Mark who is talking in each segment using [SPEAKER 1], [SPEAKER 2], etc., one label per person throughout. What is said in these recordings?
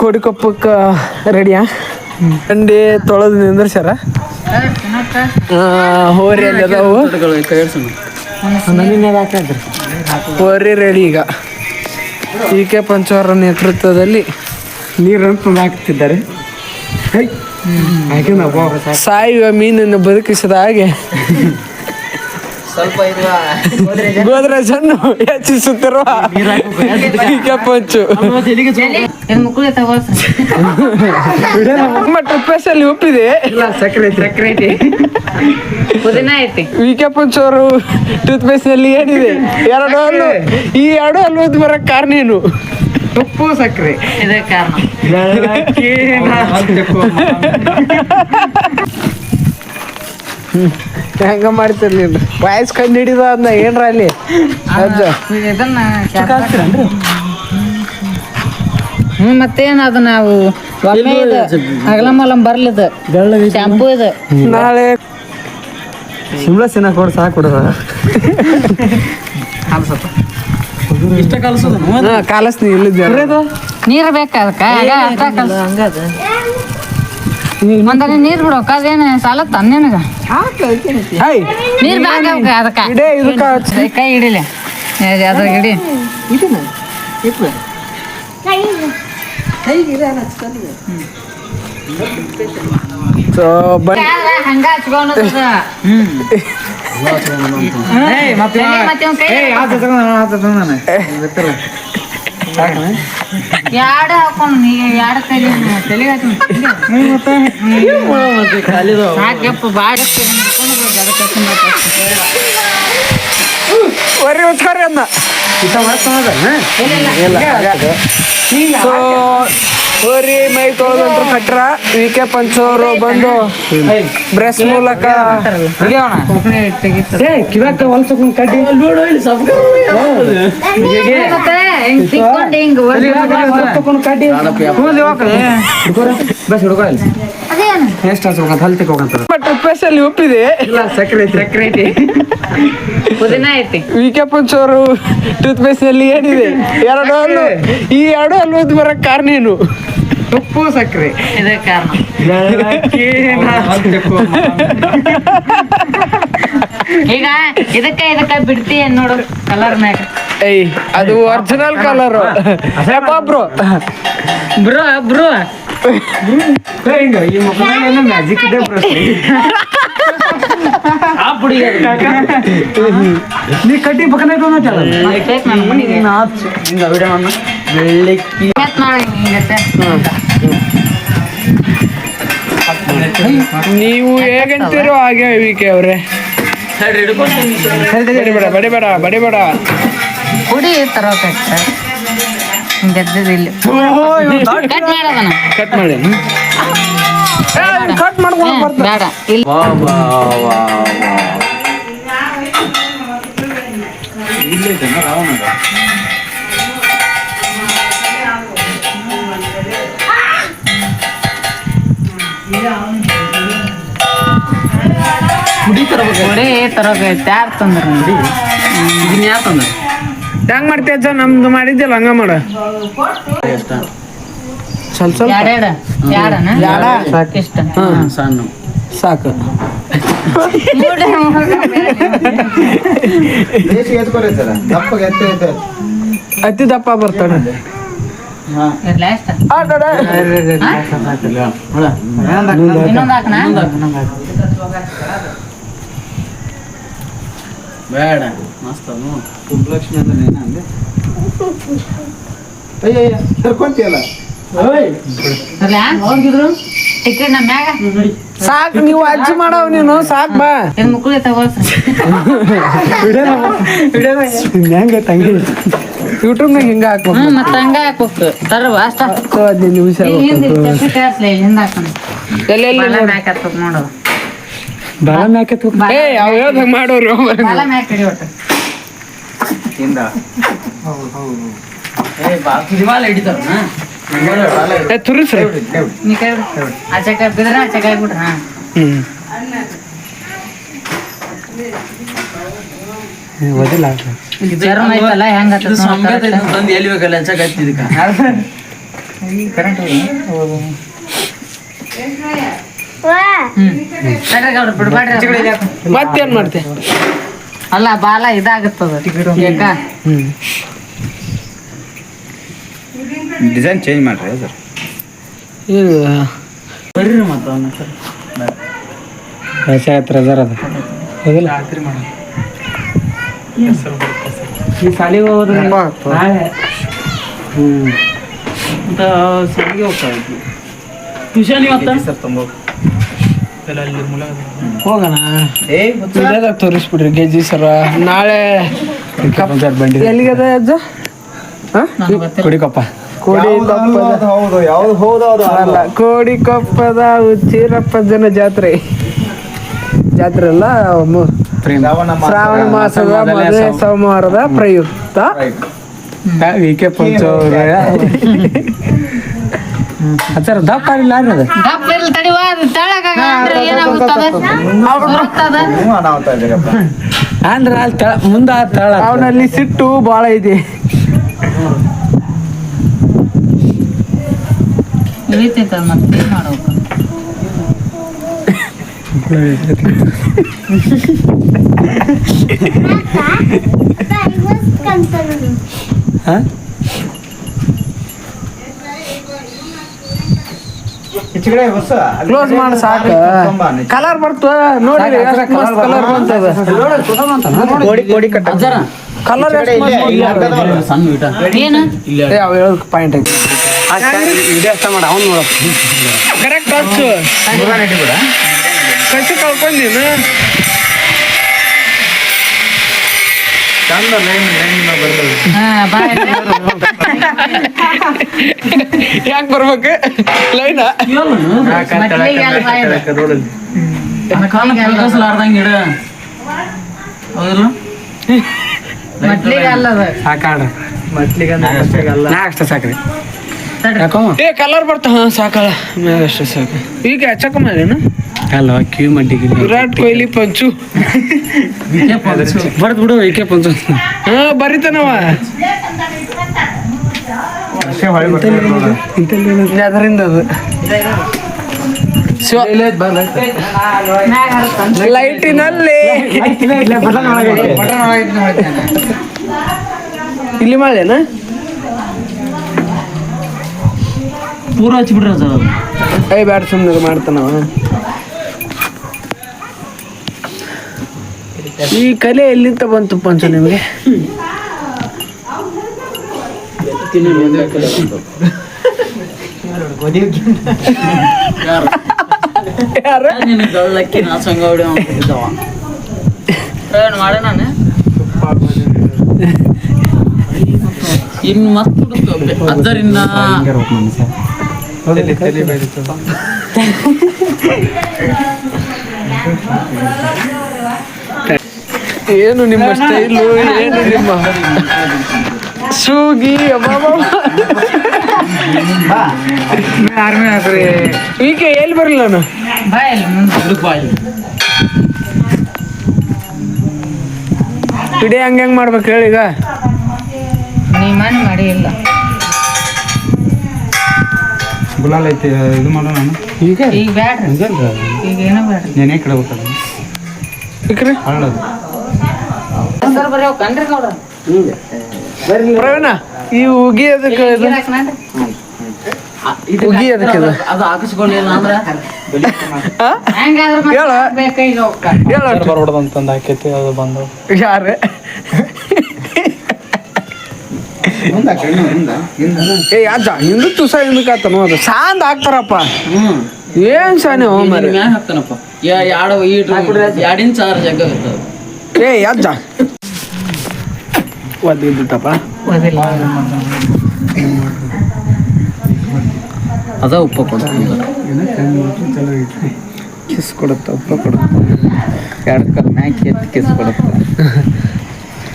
[SPEAKER 1] ಕೋಡಿ ಕೊಪ್ಪಕ್ಕೆ ರೆಡಿಯಾ? ಅಂಡಿ ತೊಳೆದು ನಿಂದ್ರಸ್ಯಾರ? ಹೋರಿ ಅಲ್ಲಿ ಅದಾವು. ಹೋರಿ ರೆಡಿ ಈಗ. ಸಿ ಕೆ ಪಂಚವರ ನೇತೃತ್ವದಲ್ಲಿ
[SPEAKER 2] ನೀರನ್ನು ತುಂಬ ಹಾಕ್ತಿದ್ದಾರೆ
[SPEAKER 1] ಸಾಯುವ ಮೀನನ್ನು ಬದುಕಿಸಿದ ಹಾಗೆ.
[SPEAKER 3] ಸ್ವಲ್ಪ ಇರುವ
[SPEAKER 1] ಗೋದ್ರೇಜನ್ನು ಹೆಚ್ಚಿಸುತ್ತಿರುವ ಕೆಪ್ಪಂಚು ಒಪ್ಪಿದೆ
[SPEAKER 2] ಇಲ್ಲ ಸಕ್ಕರೆ ಐತಿ ಸಕ್ಕರೆ ಐತಿ
[SPEAKER 4] ಪುದೀನ ಐತಿ
[SPEAKER 1] ವಿ ಕೆ ಪಂಚ್ ಅವರು ಟೂತ್ ಪೇಸ್ಟ್ ಅಲ್ಲಿ ಏನಿದೆ? ಎರಡು ಹಲ್ಲು ಈ ಎರಡು ಹಲ್ಲು ಉದ್ದ್ ಬರಕ್ ಕಾರಣ ಏನು?
[SPEAKER 2] ಉಪ್ಪು ಸಕ್ಕರೆ.
[SPEAKER 4] ಇದೇ ಕಾರಣ.
[SPEAKER 1] ಹೆಂಗ ಮಾಡ್ತೀರಿ ನೀನು ವಾಯ್ಸ್ ಕಂಡು ಹಿಡಿದ ಅದ್ನ ಏನ್ರ ಅಲ್ಲಿ?
[SPEAKER 4] ಹ್ಞೂ ಮತ್ತೇನ್ ಅದು ನಾವು ಒಮ್ಮೆ ಇದು ಅಗಲ ಮಲಂ ಬರ್ಲಿದ್ದು ಶಾಂಪೂ ಇದು.
[SPEAKER 1] ನಾಳೆ
[SPEAKER 2] ಶಿಮ್ಲಾ ಸಿನ ಕೊಡ್ ಸಾಕು ಕೊಡದ
[SPEAKER 3] ಇಷ್ಟ ಕಲ್ಸೋದು?
[SPEAKER 1] ಹಾ ಕಾಲಸ್ನಿ ಇಲ್ಲಿದ್ದೆ
[SPEAKER 4] ನೀರ್ ಬೇಕಾದ ಅದಕ್ಕ? ಕಲ್ಸ ಒಂದನೆ ನೀರ್ ಬಿಡೋಕ ಅದೇನ ಸಾಲತ್ತ ನಿನಗ
[SPEAKER 1] ಹಾಯ್
[SPEAKER 4] ನೀರ್ ಬೇಕಾಗ ಅದಕ್ಕ. ಕೈ ಹಿಡಿಲೆ. ಅದ್ರ ಹಿಡಿ ಹಂಗ ಹಚ್ಕೊಂಡ್ ಮತ್ತೆ ಯಾಡ ಹಾಕೊಂಡು ನೀ ಯಾಡ ಕೈಲಿ ತಲೆಗೆ ಹಾಕಪ್ಪ ಬಾಡ
[SPEAKER 1] ಬರ್ರಿ ಉತ್ಕರಿ ಅನ್ನ ಸೊ ಹೋರಿ ಮೈ ತೊಳೆದಂತ ಕಟ್ರ ವಿ ಕೆ ಪಂಚ್ ಅವರು ಬಂದು ಬ್ರೆಸ್ ಮೂಲಕ
[SPEAKER 2] ಕಿವಾಕ ಹೊಲ್ಸಕೊಂಡ್ ಕಡ್ಡಿ
[SPEAKER 1] ಸ್ಪೆಷಲಿ
[SPEAKER 2] ಸಕ್ಕರೆ ಸಕ್ಕರೆ
[SPEAKER 4] ಪುದೀನ ಐತಿ.
[SPEAKER 1] ಪಂಚ್ ಅವರು ಟೂತ್ ಪೇಸ್ಟ್ನಲ್ಲಿ ಏನಿದೆ? ಎರಡು ಹಲ್ಲು ಈ ಎರಡು ಹಲ್ಲು ಉದ್ದ್ ಬರಕ್ ಕಾರಣ ಏನು?
[SPEAKER 2] ಉಪ್ಪು ಸಕ್ಕರೆ
[SPEAKER 4] ಇದೇ ಕಾರಣ. ಈಗ ಇದಕ್ಕ ಇದಕ್ಕ ಬಿಡ್ತಿ ಏನ್ ನೋಡು ಕಲರ್ ಮ್ಯಾಗ
[SPEAKER 1] ಏಯ್ ಅದು original colour bro
[SPEAKER 4] bro. Bro
[SPEAKER 2] magic ಇದೆ ನೀ ಕಟ್ಟಿ ಪಕ್ಕನ
[SPEAKER 3] ಬೆಳ್ಳಕ್ಕಿ
[SPEAKER 1] ನೀವು ಹೇಗಂತೀರೋ ಹಾಗೆ ವಿ ಕೆ ಅವ್ರೆ ಬಡಿಬೇಡ ಬಡಿಬೇಡ ಬಡಿಬೇಡ.
[SPEAKER 4] ಹುಡಿ ತರೋಕಟ್ಟ ಹಿಂಗದ್ದಿದ್ದು ಇಲ್ಲಿ. ಕಟ್ ಮಾಡೋದನ
[SPEAKER 1] ಕಟ್ ಮಾಡಿ ಕಟ್ ಮಾಡ್ಕೊಂಡು ಬರ್ತಾರೆ.
[SPEAKER 4] ಬೇಡ. ಇಲ್ಲಿ.
[SPEAKER 3] ವಾ ಹುಡಿ ತರಬೇಕು
[SPEAKER 4] ಯಾರು ತಂದ್ರ?
[SPEAKER 3] ಇದನ್ನ ಯಾರು ತಂದ
[SPEAKER 1] ಹೆಂಗ್ ಮಾಡ್ತೀಯ ಅಜ್ಜ? ನಮ್ದು ಮಾಡಿದ್ಯಲ್ಲ ಹಂಗ ಮಾಡ. ಸ್ವಲ್ಪ ಸ್ವಲ್ಪ?
[SPEAKER 4] ಇಷ್ಟ
[SPEAKER 3] ಸಣ್ಣ.
[SPEAKER 1] ಸಾಕು. ಅತಿ ದಪ್ಪ ಬರ್ತಾನೆ.
[SPEAKER 4] ಇನ್ನೊಂದ್ ಹಾಕ್ನಾ?
[SPEAKER 3] ಬೇಡ. ಮಸ್ತ್ ಅದು
[SPEAKER 4] ಏನ ಅಂದೆ? ನಮ್ಮ ಮ್ಯಾಗ?
[SPEAKER 1] ಸಾಕು ನೀವು ಅಜ್ಜಿ ಮಾಡವ್ ನೀನು ಸಾಕು ಬಾ.
[SPEAKER 4] ಇದು ಮುಕ್ಕುಳಿ ತಗೋಳ್ಸ
[SPEAKER 1] ಹೆಂಗ ತಂಗಿ? ಯೂಟ್ಯೂಬ್ನಾಗ ಹಿಂಗ ಹಾಕ್ಬೇಕು.
[SPEAKER 4] ಮತ್ತ ಹಂಗ ಹಾಕ್ಬೇಕು. ತರವ ಅಷ್ಟ.
[SPEAKER 1] ಹತ್ತು ಹದಿನೈದು ನಿಮಿಷ ಎಲ್ಲೆಲ್ಲಿ
[SPEAKER 4] ನೋಡು.
[SPEAKER 2] ಬಾಳ ಮ್ಯಾಕೆ
[SPEAKER 1] ಏ ಅವ್ ಹೇಳ್ದಂಗ ಮಾಡೋರು.
[SPEAKER 4] ಬಾಲ ಮ್ಯಾಕ್ ಒಟ್ಟು.
[SPEAKER 3] ಏ ಕಿರಿಮಾಲ
[SPEAKER 1] ಏ ತುರಿಸ್ರಿ.
[SPEAKER 4] ನೀ ಕೈ ಆಚೆ ಕೈ ಬಿದ್ರ ಆಚೆ ಕೈ ಬಿಡ್ರ ಹಾ?
[SPEAKER 1] ಹ್ಮ್.
[SPEAKER 4] ಚರ್ಮ ಐತಲ್ಲ ಹೆಂಗ
[SPEAKER 3] ಸಂಗತಿ ತಂದು ಎಲ್ಲಿ ಬೇಕಲ್ಲ ಹಚ್ಚಕ್ ಹತ್ತಿದಕ್ಕ
[SPEAKER 2] ಕರೆಂಟ್.
[SPEAKER 1] ಮತ್ತೇನ್ ಮಾಡ್ತೆ?
[SPEAKER 4] ಅಲ್ಲ ಬಾಲ ಇದಾಗುತ್ತದ
[SPEAKER 5] ಡಿಸೈನ್ ಚೇಂಜ್ ಮಾಡ್ರಿ ಸರ್.
[SPEAKER 1] ಇದು
[SPEAKER 3] ಬರ್ರಿ ಮತ್ತೆ ಸರ್
[SPEAKER 2] ಅದ. ಹೋಗಿಲ್ಲ ಈ ಸಾಲಿಗೆ ಹೋಗೋದು ನಾಳೆ.
[SPEAKER 3] ಅಂತ ಸಾಲಿಗೆ ಹೋಗ್ತಾ ಇದ್ವಿ. ಟ್ಯೂಷನ್ ಇವತ್ತ?
[SPEAKER 5] ಸರ್ ತುಂಬ
[SPEAKER 1] ಹೋಗೋಣ.
[SPEAKER 5] ಏ
[SPEAKER 1] ತೋರಿಸ್ಬಿಡ್ರಿ ತೋರಿಸ್ಬಿಡ್ರಿ ಗೆಜ್ಜಿ ಸರ? ನಾಳೆ
[SPEAKER 2] ಬಂಡಿ
[SPEAKER 1] ಎಲ್ಲಿಗದ ಅಜ್ಜ ಹಾ?
[SPEAKER 2] ಕುಡಿಕೊಪ್ಪ.
[SPEAKER 1] ಕೋಡಿ ಕೊಪ್ಪದ
[SPEAKER 5] ಹೌದು ಯಾವ್ದು ಹೌದು ಹೌದು
[SPEAKER 1] ಅಲ್ಲ ಕೋಡಿ ಕೊಪ್ಪದ ಉಚ್ಚಿರಪ್ಪಜ್ಜನ ಜಾತ್ರೆ. ಜಾತ್ರೆ ಅಲ್ಲ
[SPEAKER 5] ಶ್ರಾವಣ
[SPEAKER 1] ಮಾಸದ. ಮದುವೆ ಸೋಮವಾರದ ಪ್ರಯುಕ್ತ.
[SPEAKER 2] ವಿ ಕೆ ಸರ್ ದಪ್ಪ ಇಲ್ಲ ಅದು.
[SPEAKER 4] ದಪ್ಪ ಇರ್ಲಿ ತಡಿವ ಅದು ತೆಳಗಾಗ ಅಂದ್ರೆ ಏನಾಗುತ್ತದ?
[SPEAKER 2] ಅಂದ್ರೆ ಅಲ್ಲಿ ತಳ ಮುಂದ ತಳ
[SPEAKER 1] ಅವನಲ್ಲಿ ಸಿಟ್ಟು ಬಹಳ ಇದೆ.
[SPEAKER 4] ಇಳಿತೈತದ ಮತ್ತೆ
[SPEAKER 2] ಹಾ?
[SPEAKER 1] ಕ್ಲೋಸ್ ಮಾಡಿ ಸಾಕು. ಕಲರ್ ಬರ್ತು ನೋಡಿ ಕಲರ್ ಬಂತದ
[SPEAKER 5] ಕೋಡಿ ಕೋಡಿ. ಕಟ್ಟ
[SPEAKER 1] ಕಲರ್
[SPEAKER 3] ಸಣ್ಣ ಊಟ.
[SPEAKER 4] ಏನು?
[SPEAKER 1] ಅವ್ ಹೇಳೋದ್ ಪಾಯಿಂಟ್ ಐತಿ.
[SPEAKER 2] ವಿಡಿಯೋ ಅಷ್ಟ ಮಾಡ ಅವ್ನು ನೋಡಪ್ಪ
[SPEAKER 1] ಕರೆಕ್ಟ್ ಹಚ್ಚು ಕಳ್ಕೊಂಡೀನು
[SPEAKER 5] ಚಂದ ಲೈನ್ ಲೈನ್ ಬರ್ತದೆ
[SPEAKER 4] ಬಾಯ್
[SPEAKER 1] ಯಾಕೆ ಬರ್ಬೇಕು? ಲೈನ?
[SPEAKER 3] ಹೌದಿಲ್ಲ
[SPEAKER 2] ಸಾಕಾಡ ನಾ ಅಷ್ಟೇ ಸಾಕ್ರಿ.
[SPEAKER 1] ಏ ಕಲರ್ ಬರ್ತ ಹಾ ಸಾಕಳ ಮ್ಯಾಗ ಅಷ್ಟೇ ಸಾಕು. ಈಗ ಹಚ್ಚಕ ಮೇಲೇನು
[SPEAKER 2] ಅಲ್ವ ಕ್ಯೂ ಮಟ್ಟಿಗೆ
[SPEAKER 1] ವಿರಾಟ್ ಕೊಹ್ಲಿ ಪಂಚು.
[SPEAKER 2] ಬರ್ದ್ ಬಿಡು ವಿಕೆ ಪಂಚು.
[SPEAKER 1] ಹಾ ಬರಿತಾನವ. ಅದರಿಂದ ಅದು. ಲೈಟಿನಲ್ಲಿ. ಇಲ್ಲಿ ಮಾಡೇನ
[SPEAKER 3] ಪೂರ ಹಚ್ಬಿಡ್ರಿ
[SPEAKER 1] ಏಯ್ ಬ್ಯಾಡ ಸುಮ್ಮನೆ ಮಾಡ್ತಾನವ. ಈ ಕಲೆ ಎಲ್ಲಿಂದ ಬಂತು ಪಂಚ ನಿಮಗೆ?
[SPEAKER 3] ಗಳ್ಳಕ್ಕಿ ನಾ ಸಂಗ ಹೊಡಿ ಅಂತಿದ್ದವ ಪ್ರಯಾಣ ಮಾಡೆ ನಾನು ಇನ್ನು ಮತ್ತೆ ಅದರಿಂದ
[SPEAKER 1] ಏನು ನಿಮ್ಮ ಸ್ಟೈಲು ಏನು ನಿಮ್ಮ ಸೂಗಿ ಈಕೆ ಈಗ ಎಲ್ಲಿ ಬರಲಿಲ್ಲ ನಾನು? ಇಡೀ ಹಂಗೆ ಹೆಂಗೆ ಮಾಡ್ಬೇಕು ಹೇಳಿ ಈಗ?
[SPEAKER 4] ನೀ ಮನೆ ಮಾಡಿ ಇಲ್ಲ
[SPEAKER 5] ಗುಲಾಲ್ ಐತಿ ಇದು ಮಾಡೋಣ
[SPEAKER 2] ಈಗ
[SPEAKER 4] ಈಗ ಬ್ಯಾಡ್ರಿ. ಈಗ ಏನೋ ಬ್ಯಾಡ್ರಿ.
[SPEAKER 5] ನೆನೆ ಕಡಬೇಕಲ್ಲ
[SPEAKER 1] ಇಕ್ರಿ
[SPEAKER 5] ಹಳ್ಳದು
[SPEAKER 4] ಹೆಸರು ಬರೀ ಕಣ್ರಿ ನೋಡ್ರಿ
[SPEAKER 1] ಪ್ರವೀಣ ಈ ಉಗಿ ಅದಕ್ಕೆ ಇದು?
[SPEAKER 4] ಗಿರಾಕ್
[SPEAKER 1] ಉಗಿ ಅದಕ್ಕೆ ಇದು?
[SPEAKER 3] ಅದು ಅಂದ್ರೆ?
[SPEAKER 4] ಹೆಂಗಾದ್ರೂ
[SPEAKER 1] ಹೇಳ.
[SPEAKER 2] ಹಾಕೈತಿ ಬಂದು.
[SPEAKER 1] ಯಾರು? ಏ ಅಜ್ಜ ಹಿಂದಕ್ಕೆ ತುಸ ಹಿಂದಕ್ಕೆ ಆತನು ಅದು? ಸಾಂದ್ ಹಾಕ್ತಾರಪ್ಪ. ಏನ್ ಸಾನೆ ಹೋ ಮರಿ
[SPEAKER 3] ಮ್ಯಾಗ ಹಾಕ್ತಾನಪ್ಪ. ಎರಡು ಈಟು ಎರಡು ಇಂಚ್ ಆರು ಜಗ್ಗ ಇರ್ತದೆ.
[SPEAKER 1] ಏ ಅಜ್ಜ. ಒದ್ದಿದ್ದಪ್ಪ
[SPEAKER 4] ಒದಿಲ್ಲ
[SPEAKER 3] ಅದ ಉಪ್ಪ ಕೊಡ್ತೀನಿ
[SPEAKER 1] ಕಿಸ್ ಕೊಡುತ್ತೆ ಉಪ್ಪ ಕೊಡುತ್ತೆ.
[SPEAKER 5] ಎರಡು ಕಲ್ ಮ್ಯಾಕ್ ಎತ್ತಿ ಕಿಸ್ ಕೊಡುತ್ತೆ.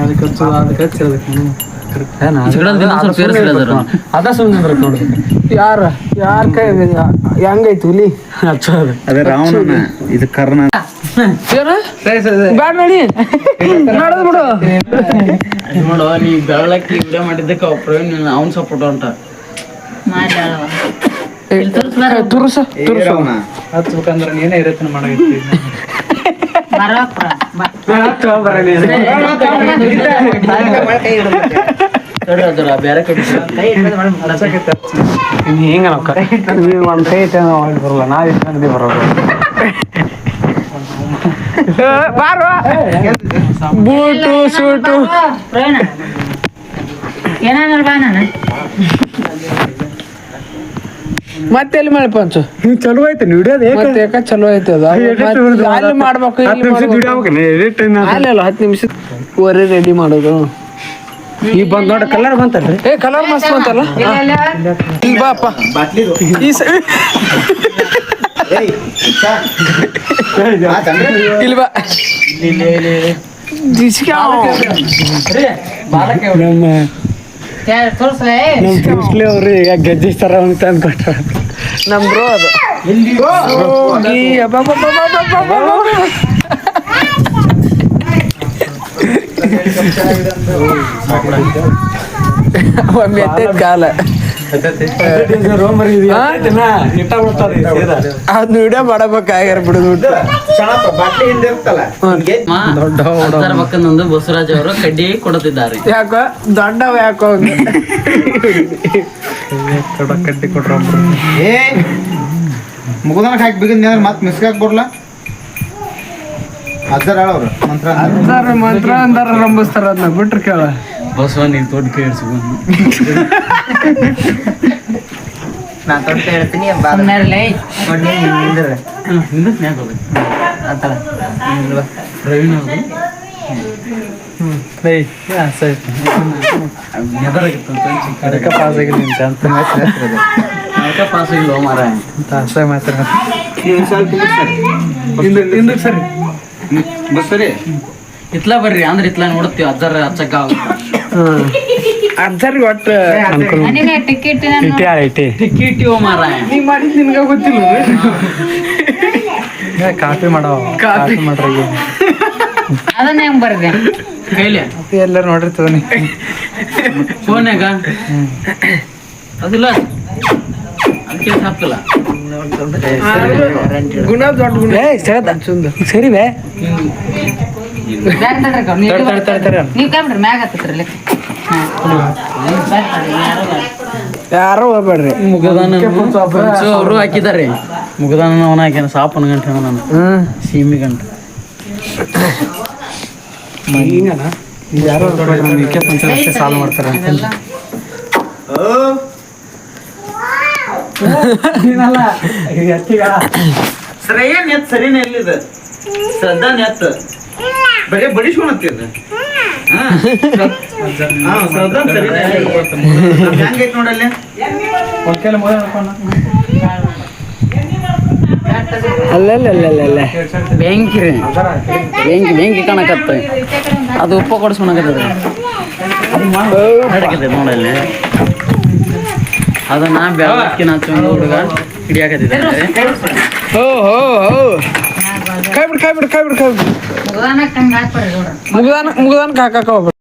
[SPEAKER 2] ಅದಕ್ಕೆ ಅದಕ್ಕೆ ಹಚ್ಚಿ
[SPEAKER 3] ಸ್ವಲ್ಪ ಏರಿಸ್ಲಿ ಅದಾರ.
[SPEAKER 2] ಅದ ಸುಮ್ಮನೆ ನೋಡ್ರಿ
[SPEAKER 1] ಯಾರ ಯಾರ ಕೈ ಹೆಂಗೈತಿ ಹುಲಿ?
[SPEAKER 2] ಹಚ್ಚೋದು
[SPEAKER 5] ಅದೇ. ರಾವಣನ ಇದು ಕರ್ಣ
[SPEAKER 1] ಏನು ಬ್ಯಾಡ ನೋಡಿ. ನಡೆದ್ ಬಿಡು.
[SPEAKER 3] ನೋಡು ನೀ ಬೆಳಕ್ಕೆ ವಿಡಿಯೋ ಮಾಡಿದ್ದಕ್ಕೆ ಪ್ರವೀಣ್ ಅವ್ನ ಸಪೋರ್ಟ್ ಹೊಂಟ
[SPEAKER 1] ತುರ್ಸ ತುರ್ಸು.
[SPEAKER 5] ಹಚ್ಬೇಕಂದ್ರೆ ನೀನೇ ಇರತ್ತೆ
[SPEAKER 3] ಬೇರೆ ಕಡೆ
[SPEAKER 2] ಹಿಂಗ ನೀವು ಒಂದ್ ಕೈ ಐತೆ ನಾವು ಅಲ್ಲಿ ಬರಲ್ಲ ನಾ ಇಟ್ಕೊಂಡಿ ಬರೋದು
[SPEAKER 1] ಬಾರೋ. Boot suit.
[SPEAKER 4] ಬಾ ನಾನು.
[SPEAKER 1] ಮತ್ತೆಲ್ಲಿ ಮಳೆ ಪಂಚು
[SPEAKER 2] ಹಿಂಗ್ ಚಲೋ ಐತೆ
[SPEAKER 1] ಮತ್ತೆ ಯಾಕ ಚಲೋ ಐತೆ ಅದು? ಮತ್ತೆ ಅಲ್ಲಿ ಮಾಡ್ಬೇಕು ಅಲ್ಲಿ ಅಲ್ಲ ಹತ್ತು ನಿಮಿಷ. ಓರೇ ರೆಡಿ ಮಾಡೋದು.
[SPEAKER 2] ಈಗ ಬಂದ್ ನೋಡ ಕಲರ್ ಬಂತಲ್ರಿ.
[SPEAKER 1] ಏ ಕಲರ್ ಮಸ್ತ್ ಬಂತಲ್ಲ? ಈ ಸ- ಇಲ್ಲಿ ಬಾ.
[SPEAKER 2] ನಮ್ಮ ಬ್ರೂಸ್ಲಿ ಅವ್ರು ಈಗ ಗೆಜ್ಜೆ ತರ ಅಂತ ತಂದ್ ಕೊಟ್ರ
[SPEAKER 1] ನಮ್ ಬ್ರೋ ಅದು ಈ ಅಬ್ಬಬ್ಬಬ್ಬಬ್ಬಬ್ಬಬ್ಬಬ್ಬ. ಒಮ್ಮೆ ಎತ್ತೈತ್ ಕಾಲ ಅದ್ ವಿಡಿಯೋ ಮಾಡಬೇಕಾಗ್ಯಾರ ಬಿಡುದು
[SPEAKER 3] ಪಕ್ಕದೊಂದು ಬಸವರಾಜ್ ಅವರು ಕಡ್ಡಿ ಕೊಡುತ್ತಿದ್ದಾರೆ
[SPEAKER 1] ಯಾಕೋ ದೊಡ್ಡವ ಯಾಕೋ
[SPEAKER 2] ಕಡ್ಡಿ ಕೊಡ್ರ
[SPEAKER 5] ಏ ಮುಗುದನಕ್ಕೆ ಹಾಕಿ ಮತ್ತೆ ಮಿಸ್ಕಾಕ್ ಬರ್ಲ ಅಜ್ಜರ್ ಹೇಳವ್ರು ಮಂತ್ರ ಅಂದ್ರು.
[SPEAKER 1] ಅಂತಾರ ಮಂತ್ರ ಅಂತಾರ ರಂಬಿಸ್ತಾರ ಅದನ್ನ ಬಿಟ್ರು ಕೇಳ.
[SPEAKER 3] ಬಸವ ನೀನ್ ದೊಡ್ಡ ಕೈ ಇಡ್ಸ್ಕೊಂಡು
[SPEAKER 4] ಸುಮ್ಮನೆ
[SPEAKER 3] ಪ್ರವೀಣ್ ಅವರು. ಎದರಾಗಿತ್ತು ಅಂತ
[SPEAKER 2] ಪಾಸ್ ಆಗಿದೆ ನಿನ್
[SPEAKER 3] ಪಾಸ್ ಇಲ್ಲ ಮಾರ
[SPEAKER 5] ಸರಿ. ಹ್ಮ್, ಬಸ್
[SPEAKER 3] ಇತ್ಲ ಬರ್ರಿ ಅಂದ್ರೆ ಇತ್ಲ ನೋಡ್ತೀವಿ ಅಜ್ಜರ ಹಚ್ಚಕ್ಕ
[SPEAKER 1] ಅರ್ಧರ್ಗೆ ಒಟ್ಟು
[SPEAKER 4] ಟಿಕೆಟ್
[SPEAKER 3] ಟಿಕೆಟ್ ಮಾರ
[SPEAKER 1] ನೀ ಮಾಡಿದ್ ನಿನ್ಗ ಗೊತ್ತಿಲ್ಲ
[SPEAKER 2] ಕಾಫಿ ಮಾಡೋ ಕಾಫಿ. ಮಾಡ್ರಿ
[SPEAKER 4] ಅದನ್ನ ಹೆಂಗ್ ಬರ್ದೆ?
[SPEAKER 3] ಕೈಲಿ?
[SPEAKER 2] ಎಲ್ಲರೂ ನೋಡಿರ್ತದ ನೀ
[SPEAKER 3] ಫೋನ್ಯಾಗ? ಅದಿಲ್ಲ?
[SPEAKER 2] ಸರಿ
[SPEAKER 1] ಯಾರೋ ಹೋಗ್ಬೇಡ್ರಿ.
[SPEAKER 3] ಮುಗದಾನ ಅವರು ಹಾಕಿದ್ದಾರೆ. ಮುಗದಾನ ಅವನ ಹಾಕ್ಯಾನ. ಸಾಪನ ಗಂಟೆ ನಾನು ಸೀಮಿ ಗಂಟೆ.
[SPEAKER 2] ಯಾರೋ ಮಾಡ್ತಾರೆ
[SPEAKER 5] ಅಷ್ಟೇ ನೆತ್ ಸರಿನೇ ಬರೀ
[SPEAKER 1] ಅಲ್ಲಲ್ಲಲ್ಲಲ್ಲ
[SPEAKER 3] ಬೆಂಕಿ ರೀ ಬೆಂಕಿ. ಬೆಂಕಿ ಕಾಣಕತ್ತ. ಅದು ಉಪ್ಪ ಕೊಡಿಸ್ಕೊಳಕತ್ತದ ನೋಡಲ್ಲಿ. ಅದನ್ನ ಬೆಳಕಿನ ಹಚ್ಚೊಂದು ಹುಡುಗ ಹಿಡಿಯಾಕತ್ತಿದ್ದಾರೆ
[SPEAKER 1] ಹೋ ಹೋ ಹೋ. ಕೈ ಬಿಡು ಕೈ ಬಿಡು ಕೈ ಬಿಡು ಕೈ ಬಿಡು ಮುಗದಾನ ಮುಗ್ದಾನ ಹೋಗ್ಬೇಡ.